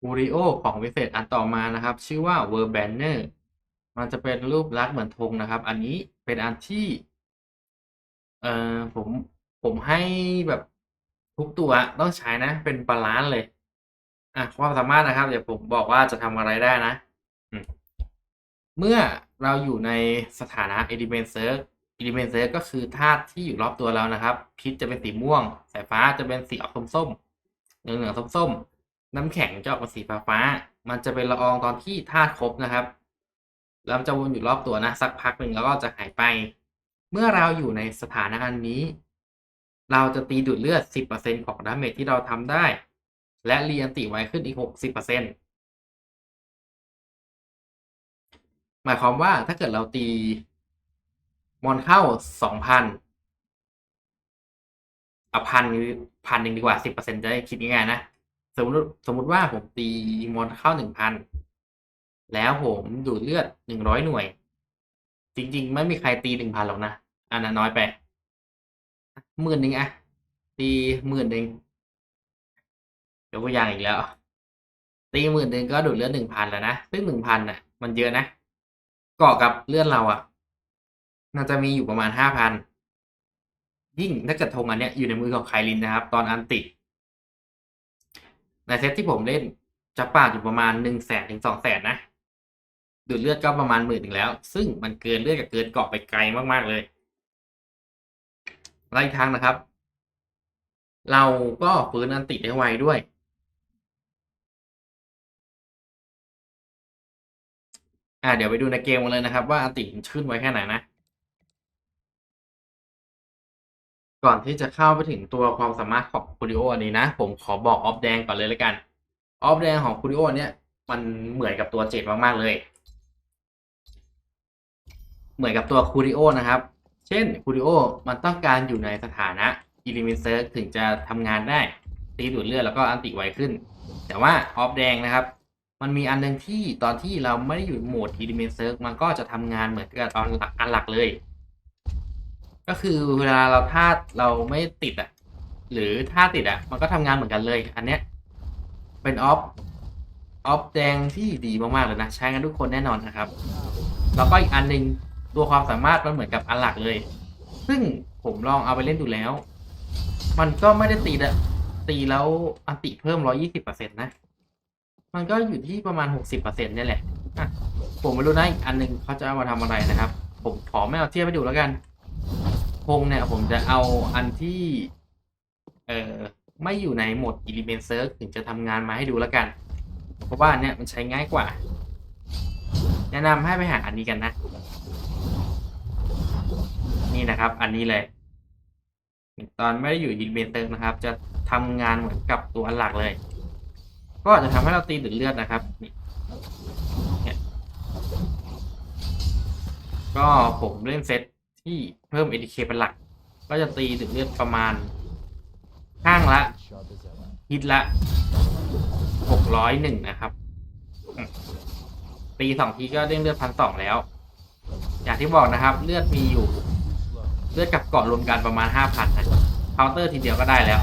คูริโอของพิเศษอันต่อมานะครับ ชื่อว่า w o r b a n n e r มันจะเป็นรูปลักษณ์เหมือนธงนะครับ อันนี้เป็นอันที่ เอ่อผมผมให้แบบทุกตัวต้องใช้นะ เป็นบาลานซ์เลยอะความสามารถนะครับ เดี๋ยวผมบอกว่าจะทำอะไรได้นะมเมื่อเราอยู่ในสถานะ element search element search ก็คือธาตุที่อยู่รอบตัวเรานะครับ พิษจะเป็นสีม่วง สายฟ้าจะเป็นสีออกส้มๆเหลืองๆส้มๆ น้ำแข็งจะออกเป็นสีฟ้าๆมันจะเป็นละอองตอนที่ธาตุครบนะครับ แล้วจะวนอยู่รอบตัวนะ สักพักหนึ่งแล้วก็จะหายไป เมื่อเราอยู่ในสถานะอันนี้ เราจะตีดูดเลือด 10%ของดาเมจที่เราทำได้ และเรียนติไว้ขึ้นอีก 60%หมายความว่าถ้าเกิดเราตี มอนเข้า 2,000เอาพันพันหนึ่งดีกว่า10%จะได้คิดง่ายๆนะ สมมติสมมติว่าผมตีมอนเข้า1,000แล้วผมดูดเลือด100หน่วย จริง ๆ ไม่มีใครตี1,000หรอกนะอันนั้นน้อยไปหมื่นหนึ่งอะตีหมื่นหนึ่งยกตัวอย่างอีกแล้ว ตีหมื่นหนึ่งก็ดูดเลือดหนึ่งพันแล้วนะซึ่งหนึ่งพันน่ะมันเยอะนะเกาะกับเลือดเราอะน่าจะมีอยู่ประมาณห้าพันยิ่งถ้าเกิดธงอันเนี้ยอยู่ในมือของไคลินนะครับ ตอนอันติ ในเซตที่ผมเล่นจะปาดอยู่ประมาณหนึ่งแสนถึงสองแสนนะดูดเลือดก็ประมาณหมื่นถึงแล้ว ซึ่งมันเกินเลือดกับเกินเกาะไปไกลมากๆเลยและอีกทางนะครับ เราก็ฟื้นอันติได้ไวด้วย อ่าเดี๋ยวไปดูในเกมกันเลยนะครับ ว่าอันติมันขึ้นไวแค่ไหนนะ ก่อนที่จะเข้าไปถึงตัวความสามารถของคูริโออันนี้นะ ผมขอบอกออฟแดงก่อนเลยล้วกัน ออฟแดงของคูริโอเนี่ยมันเหมือนกับตัวเจ็ดมาก ๆ เลย เหมือนกับตัวคูริโอนะครับ เช่นคูริโอมันต้องการอยู่ในสถานะอิลิมิเซอร์ถึงจะทำงานได้ตีดูดเลือดแล้วก็อันติไวขึ้น แต่ว่าออฟแดงนะครับ มันมีอันหนึ่งที่ตอนที่เราไม่ได้อยู่โหมดอิลิมิเซอร์มันก็จะทำงานเหมือนกับตอนอันหลักเลย ก็คือเวลาเราธาตุเราไม่ติดอะหรือธาตุติดอะมันก็ทำงานเหมือนกันเลย อันเนี้ยเป็นออฟออฟแดงที่ดีมากๆเลยนะใช้กันทุกคนแน่นอนนะครับ แล้วก็อีกอันหนึ่งตัวความสามารถมันเหมือนกับอันหลักเลย ซึ่งผมลองเอาไปเล่นดูแล้ว มันก็ไม่ได้ตีอะตีแล้วอันติเพิ่มร้อยี่สิบเปอร์เซ็นต์นะ มันก็อยู่ที่ประมาณหกสิบเปอร์เซ็นต์นี่แหละ อะ ผมไม่รู้นะอีกอันหนึ่งเขาจะเอามาทำอะไรนะครับ ผมขอไม่เอาเทียบไปดูแล้วกัน พงเนี่ยผมจะเอาอันที่ เอ่อ ไม่อยู่ในโหมด Element Search ถึงจะทำงานมาให้ดูแล้วกัน เพราะว่าเนี่ยมันใช้ง่ายกว่า แนะนำให้ไปหาอันนี้กันนะ นี่นะครับ อันนี้เลย ตอนไม่ได้อยู่ Element Search นะครับ จะทำงานเหมือนกับตัวอันหลักเลย ก็จะทำให้เราตีดูดเลือดนะครับเนี่ยก็ผมเล่นเซต ที่เพิ่ม ADK เป็นหลัก ก็จะตีดูดเลือดประมาณ ข้างละฮิตละหกร้อยหนึ่งนะครับ ตีสองทีก็เด้งเลือดพันสองแล้ว อย่างที่บอกนะครับ เลือดมีอยู่ เลือดกับเกาะรวมกันประมาณห้าพันนะเคาน์เตอร์ทีเดียวก็ได้แล้ว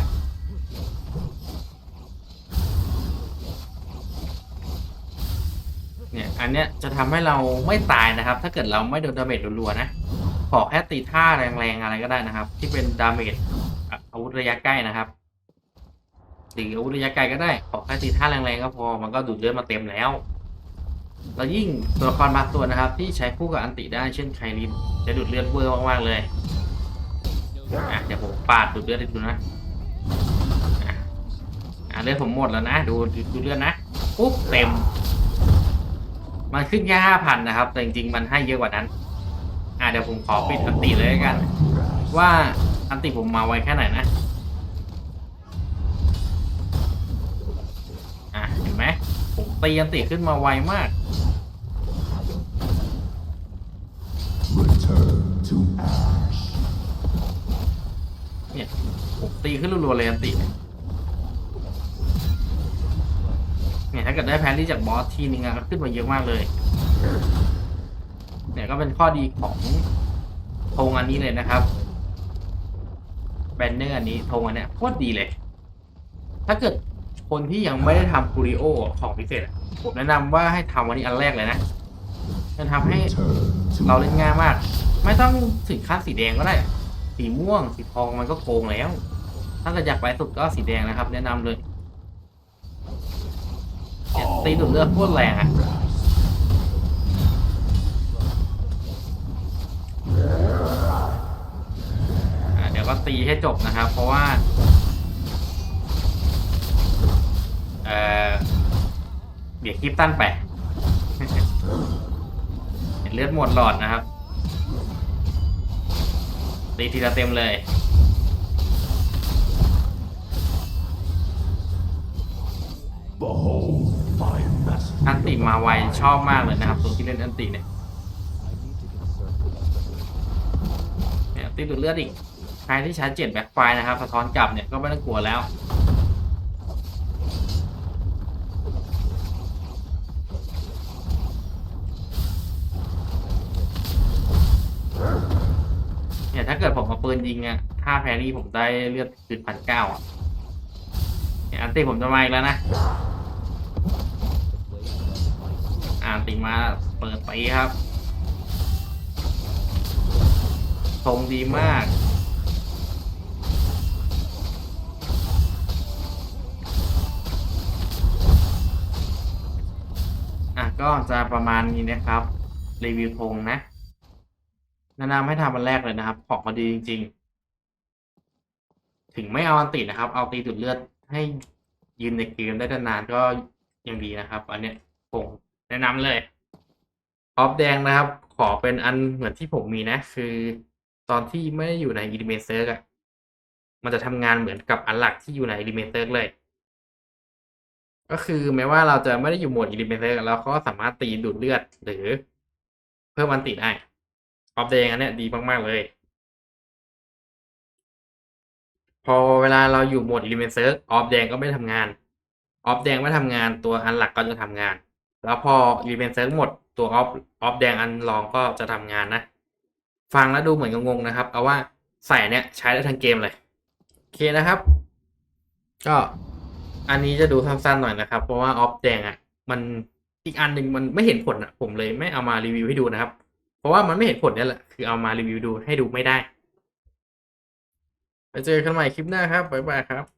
เนี่ยอันเนี้ยจะทำให้เราไม่ตายนะครับ ถ้าเกิดเราไม่โดนดาเมจรัวๆนะ ขอแค่ตีท่าแรงๆอะไรก็ได้นะครับ ที่เป็นดาเมจอาวุธระยะใกล้นะครับตีอาวุธระยะไกลก็ได้ ขอแค่ตีท่าแรงๆก็พอ มันก็ดูดเลือดมาเต็มแล้ว แล้วยิ่งตัวละครบางตัวนะครับ ที่ใช้คู่กับอันติได้ เช่นไคลินจะดูดเลือดเวอร์มากๆเลยเดี๋ยวผมปาดดูดเลือดให้ดูนะอะเลือดผมหมดแล้วนะดูดูดูเลือดนะ ปุ๊บเต็ม มันขึ้นแค่ห้าพันนะครับ แต่จริงๆ มันให้เยอะกว่านั้น อะเดี๋ยวผมขอปิดอันติเลยกัน ว่าอันติผมมาไวแค่ไหนนะ อะเห็นไหมผมตีอันติขึ้นมาไวมาก เนี่ยผมตีขึ้นรัวๆเลยอันติเนี่ยเนี่ยถ้าเกิดได้แพนที่จากบอสทีนึงอะก็ขึ้นมาเยอะมากเลย ก็เป็นข้อดีของธงอันนี้เลยนะครับ แบนเนอร์อันนี้ธงอันเนี้ยโคตรดีเลย ถ้าเกิดคนที่ยังไม่ได้ทำคูริโอของพิเศษผมแนะนำว่าให้ทำวันนี้อันแรกเลยนะจะทำให้เราเล่นง่ายมาก ไม่ต้องถึงขั้นสีแดงก็ได้ สีม่วง สีทองมันก็โกงแล้ว ถ้าเกิดอยากไปสุดก็สีแดงนะครับ แนะนำเลยตีดูดเลือดโคตรแรงอะ อะเดี๋ยวก็ ตีให้จบนะครับ เพราะว่าเอ่อเบียดคลิปตั้นไปเห็นเลือดหมดหลอดนะครับ ตีทีละเต็มเลยอันติมาไวชอบมากเลยนะครับตัวที่เล่นอันติเนี่ยเนี่ยตีดูดเลือดอีก ใครที่ใช้เจ็ดแบ็คไฟนะครับสะท้อนกลับเนี่ยก็ไม่ต้องกลัวแล้วเนี่ยถ้าเกิดผมเอาปืนยิงอะถ้าแพรี่ผมได้เลือดคืนพันเก้าอะเนี่ยอันติผมจะมาอีกแล้วนะอ่านติมาเปิดไปครับทรงดีมาก ก็จะประมาณนี้นะครับ รีวิวธงนะแนะนำให้ทำอันแรกเลยนะครับ ของมาดีจริง ๆ ถึงไม่เอาอันตินะครับ เอาตีดูดเลือดให้ยืนในเกมได้นานก็ยังดีนะครับ อันเนี้ยผมแนะนำเลยออฟแดงนะครับ ขอเป็นอันเหมือนที่ผมมีนะ คือตอนที่ไม่อยู่ใน e l e m e n t Search อะมันจะทำงานเหมือนกับอันหลักที่อยู่ใน e l e m e n t Search เลย ก็คือแม้ว่าเราจะไม่ได้อยู่โหมด e l e m e n t Search เราก็สามารถตีดูดเลือดหรือเพิ่มอันติได้ออฟแดงอันเนี้ยดีมาก ๆ เลย พอเวลาเราอยู่โหมด Element Search ออฟแดงก็ไม่ทำงาน ออฟแดงไม่ทำงานตัวอันหลักก็จะทำงาน แล้วพอ Element Search หมดตัวออฟออฟแดงอันรองก็จะทำงานนะ ฟังแล้วดูเหมือนงงๆนะครับ เอาว่าใส่เนี้ยใช้ได้ทั้งเกมเลย โอเคนะครับ ก็ อันนี้จะดูสั้นๆหน่อยนะครับ เพราะว่าออฟแดงอะ มันอีกอันหนึ่งมันไม่เห็นผลอะ ผมเลยไม่เอามารีวิวให้ดูนะครับ เพราะว่ามันไม่เห็นผลเนี่ยแหละ คือเอามารีวิวดูให้ดูไม่ได้ไปเจอกันใหม่คลิปหน้าครับบ๊ายบายครับ